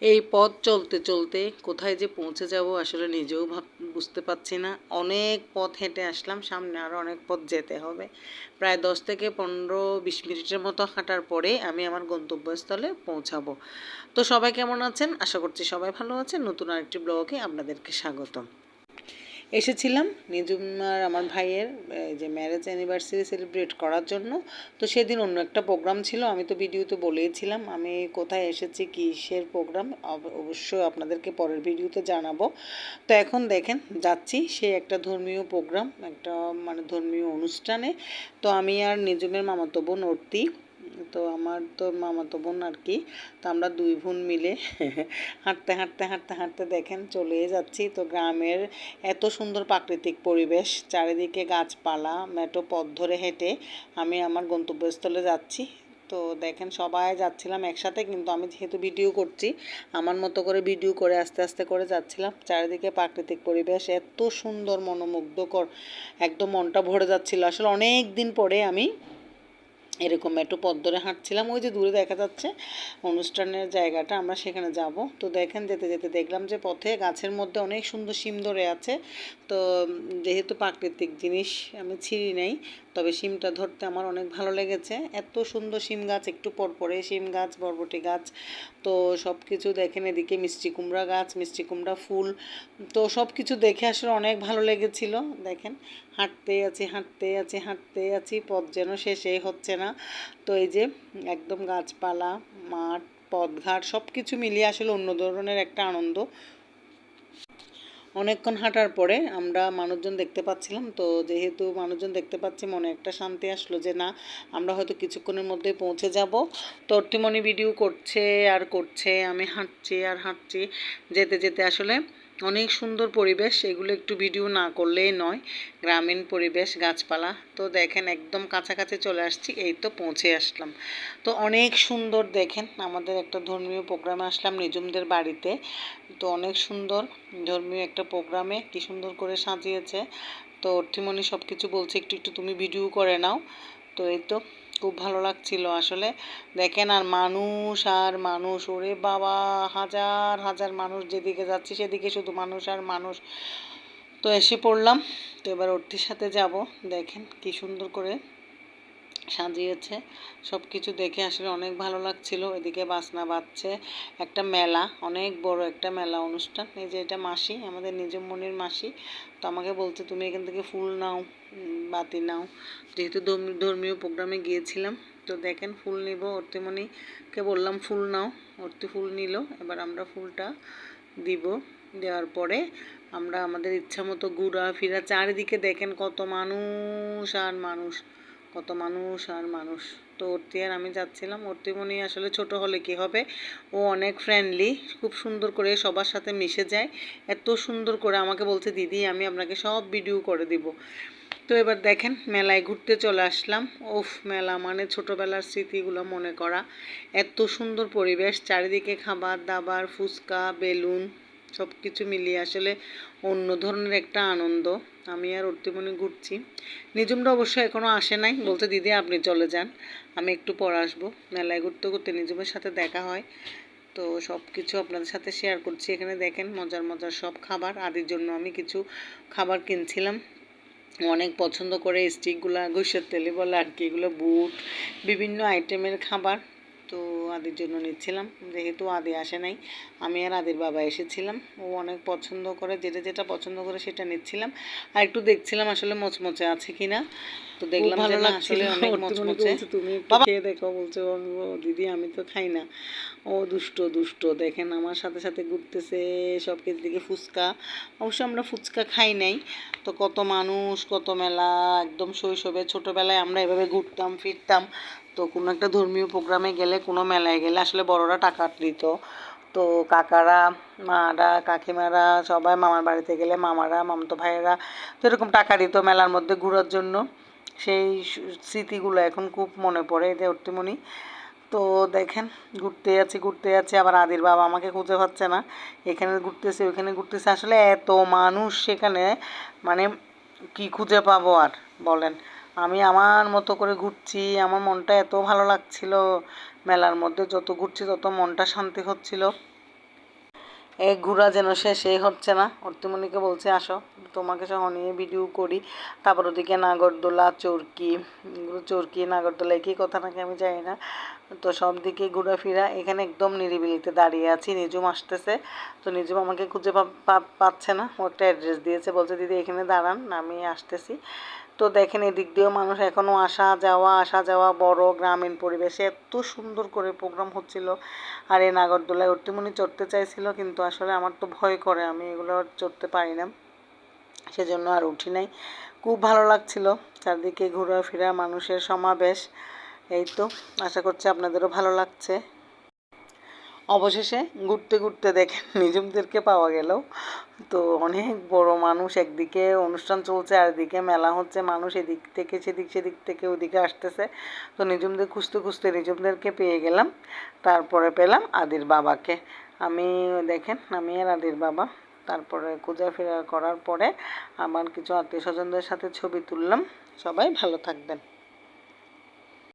এই পথ চলতে চলতে কোথায় যে পৌঁছে যাব আসলে নিজেও ভাব বুঝতে পারছি না। অনেক পথ হেঁটে আসলাম, সামনে আরও অনেক পথ যেতে হবে। প্রায় দশ থেকে পনেরো, বিশ মিনিটের মতো হাঁটার পরে আমি আমার গন্তব্যস্থলে পৌঁছাবো। তো সবাই কেমন আছেন? আশা করছি সবাই ভালো আছেন। নতুন আরেকটি ব্লগে আপনাদেরকে স্বাগতম। এসেছিলাম নিজুমার আমার ভাইয়ের যে ম্যারেজ অ্যানিভার্সারি সেলিব্রেট করার জন্য। তো সেদিন অন্য একটা প্রোগ্রাম ছিল, আমি তো ভিডিওতে বলেইছিলাম, আমি কোথায় এসেছি, কিসের প্রোগ্রাম অবশ্যই আপনাদেরকে পরের ভিডিওতে জানাব। তো এখন দেখেন, যাচ্ছি সে একটা ধর্মীয় প্রোগ্রাম একটা মানে ধর্মীয় অনুষ্ঠানে। তো আমি আর নিজুমের মামাতো বোন অর্তি তো আমার তো মামাতো বোন আর কি, তো আমরা দুই বোন মিলে হাঁটতে হাঁটতে হাঁটতে হাঁটতে দেখেন চলে যাচ্ছি। তো গ্রামের এত সুন্দর প্রাকৃতিক পরিবেশ, চারিদিকে গাছপালা মেটো পথ ধরে হেঁটে আমি আমার গন্তব্যস্থলে যাচ্ছি। তো দেখেন সবাই যাচ্ছিলাম একসাথে, কিন্তু আমি যেহেতু ভিডিও করছি, আমার মতো করে ভিডিও করে আস্তে আস্তে করে যাচ্ছিলাম। চারিদিকে প্রাকৃতিক পরিবেশ এত সুন্দর, মনোমুগ্ধকর, একদম মনটা ভরে যাচ্ছিল। আসলে অনেক দিন পরে আমি এরকম একটু পথ ধরে হাঁটছিলাম, ওই যে দূরে দেখা যাচ্ছে অনুষ্ঠানের জায়গাটা, আমরা সেখানে যাব। তো দেখেন যেতে যেতে দেখলাম যে পথে গাছের মধ্যে অনেক সুন্দর সিম ধরে আছে। তো যেহেতু প্রাকৃতিক জিনিস আমি ছিঁড়ি নাই, তবে শিমটা ধরতে আমার অনেক ভালো লেগেছে। এত সুন্দর শিম গাছ, একটু পর পরে শিম গাছ, বরবটি গাছ, তো সব কিছু দেখেন এদিকে মিষ্টি কুমড়া গাছ, মিষ্টি কুমড়া ফুল, তো সব কিছু দেখে আসলে অনেক ভালো লেগেছিল। দেখেন, হাঁটতে আছি হাঁটতে আছি হাঁটতে আছি, পথ যেন শেষেই হচ্ছে না। তো এই যে একদম গাছপালা, মাঠ, পথঘাট সব কিছু মিলিয়ে আসলে অন্য ধরনের একটা আনন্দ অনেকক্ষণ হাঁটার পরে আমরা মানুষজন দেখতে পাচ্ছিলাম, তো যেহেতু মানুষজন দেখতে পাচ্ছি, মনে একটা শান্তি আসলো যে না, আমরা হয়তো কিছুক্ষণের মধ্যে পৌঁছে যাব। তো অর্তিমণি ভিডিও করছে আর করছে, আমি হাঁটছি আর হাঁটছি, যেতে যেতে আসলে অনেক সুন্দর পরিবেশ, এগুলো একটু ভিডিও না করলেই নয়। গ্রামীণ পরিবেশ, গাছপালা। তো দেখেন একদম কাছাকাছি চলে আসছি, এই তো পৌঁছে আসলাম। তো অনেক সুন্দর দেখেন, আমাদের একটা ধর্মীয় প্রোগ্রামে আসলাম নিজুমদের বাড়িতে। তো অনেক সুন্দর ধর্মীয় একটা প্রোগ্রামে, কি সুন্দর করে সাজিয়েছে। তো অর্থিমণি সব কিছু বলছে, একটু একটু তুমি ভিডিও করে নাও। তো এই তো খুব ভালো লাগছিল আসলে। দেখেন আর মানুষ আর মানুষ, ওরে বাবা, হাজার হাজার মানুষ যেদিকে যাচ্ছে সেদিকে শুধু মানুষ আর মানুষ। তো এসে পড়লাম, তো এবার ওরটির সাথে যাব, দেখেন কি সুন্দর করে। সাজিয়েছে। সব কিছু দেখে আসলে অনেক ভালো লাগছিল। এদিকে বাসনা বাজছে। একটা মেলা, অনেক বড় একটা মেলা অনুষ্ঠান। এই যে এটা মাসি, আমাদের নিজের মনের মাসি। তো আমাকে বলছে, তুমি এখান থেকে ফুল নাও বাতি নাও। যেহেতু ধর্মীয় প্রোগ্রামে গিয়েছিলাম, তো দেখেন ফুল নিব। অর্তিমণিকে বললাম, ফুল নাও। অর্তি ফুল নিল। এবার আমরা ফুলটা দিব। দেওয়ার পরে আমরা আমাদের ইচ্ছা মতো ঘুরা ফিরা চারিদিকে দেখেন কত মানুষ আর মানুষ। কত মানুষ আর মানুষ। তো অর্তি আর আমি যাচ্ছিলাম। অর্তিমণি আসলে ছোট হলে কি হবে? ও অনেক ফ্রেন্ডলি খুব সুন্দর করে সবার সাথে মিশে যায়। এত সুন্দর করে আমাকে বলছে, দিদি, আমি আপনাকে সব ভিডিও করে দিব। তো এবার দেখেন, মেলায় ঘুরতে চলে আসলাম। ওফ মেলা মানে ছোটোবেলার স্মৃতিগুলো মনে করা। এত সুন্দর পরিবেশ, চারিদিকে খাবার দাবার, ফুচকা, বেলুন। সব কিছু মিলিয়ে আসলে অন্য ধরনের একটা আনন্দ। আমি আর অর্তিমণি ঘুরছি। নিজুমরা অবশ্য এখনও আসে নাই। বলতে দিদি, আপনি চলে যান। আমি একটু পর আসব। মেলায় ঘুরতে ঘুরতে নিজুমের সাথে দেখা হয়। তো সব কিছু আপনাদের সাথে শেয়ার করছি। এখানে দেখেন, মজার মজার সব খাবার। আদির জন্য আমি কিছু খাবার কিনছিলাম। অনেক পছন্দ করে, স্টিকগুলো, ঘুষের তেলে বলে আর কি, এগুলো বুট, বিভিন্ন আইটেমের খাবার। তো আদির জন্য নিচ্ছিলাম। যেহেতু আদি আসে নাই আমি আর আদির বাবা এসেছিলাম। ও অনেক পছন্দ করে যেটা যেটা পছন্দ করে সেটা নিচ্ছিলাম। আর একটু দেখছিলাম আসলে মচমচে আছে কিনা। তো দেখলাম ভালো লাগছিল। অনেক মচমচে। তুমি খেয়ে দেখো। বলছে দিদি আমি তো খাই না। ও দুষ্ট দুষ্ট। দেখেন আমার সাথে সাথে ঘুরতেছে সব কিছু দিকে ফুচকা। অবশ্য আমরা ফুচকা খাই নাই। তো কত মানুষ কত মেলা একদম শৈশবে ছোটোবেলায় আমরা এভাবে ঘুরতাম ফিরতাম। তো কোনো একটা ধর্মীয় প্রোগ্রামে গেলে, কোনো মেলায় গেলে আসলে বড়রা টাকা দিত তো কাকারা, মারা, কাকিমারা, সবাই মামার বাড়িতে গেলে মামারা, মামতো ভাইয়েরা তো এরকম টাকা দিত মেলার মধ্যে ঘোরার জন্য। সেই স্মৃতিগুলো এখন খুব মনে পড়ে যে অর্তিমণি তো দেখেন, ঘুরতে যাচ্ছি ঘুরতে যাচ্ছি, আবার আদির বাবা আমাকে খুঁজে পাচ্ছে না। এখানে ঘুরতেছে, ওইখানে ঘুরতেছে। আসলে এত মানুষ সেখানে মানে কি খুঁজে পাবো আর, বলেন। আমি আমার মতো করে ঘুরছি, আমার মনটা এত ভালো লাগছিল, মেলার মধ্যে যত ঘুরছি তত মনটা শান্তি হচ্ছিল। এই ঘোরা যেন শেষই হচ্ছে না অর্তিমণিকে বলছে, আসো, তোমাকে সহ নিয়ে ভিডিও করি। তারপর ওদিকে নাগরদোলা, চরকি চরকি, নাগরদোলা, একই কথা নাকি আমি জানি না। তো সব দিকে ঘোরাফেরা, এখানে একদম নিরিবিলিতে দাঁড়িয়ে আছি নিজুম আসতেছে। তো নিজুম আমাকে খুঁজে পাচ্ছে না, ও একটা অ্যাড্রেস দিয়েছে, বলছে, দিদি, এখানে দাঁড়ান, আমি আসতেছি। তো দেখেন এদিক দিয়েও মানুষ এখনও আসা যাওয়া আসা যাওয়া, বড় গ্রামীণ পরিবেশে এত সুন্দর করে প্রোগ্রাম হচ্ছিল। আর এই নাগরদোলায় অর্তিমণি চড়তে চাইছিল, কিন্তু আসলে আমার তো ভয় করে, আমি এগুলো চড়তে পারি না। সেজন্য আর উঠি নাই। খুব ভালো লাগছিল, চারদিকে ঘোরাফেরা, মানুষের সমাবেশ, এই তো। আশা করছি আপনাদেরও ভালো লাগছে। অবশেষে ঘুরতে ঘুরতে দেখেন নিজুমদেরকে পাওয়া গেল। তো অনেক বড় মানুষ একদিকে অনুষ্ঠান চলছে আর এদিকে মেলা হচ্ছে, মানুষ এদিক থেকে সেদিক সেদিক থেকে ওদিকে আসতেছে। তো নিজুমদের খুঁজতে খুঁজতে নিজুমদেরকে পেয়ে গেলাম, তারপরে পেলাম আদির বাবাকে। আমি দেখেন, আমি আর আদির বাবা, তারপরে ফেরা করার পরে আমার কিছু আত্মীয় স্বজনদের সাথে ছবি তুললাম। সবাই ভালো থাকবেন।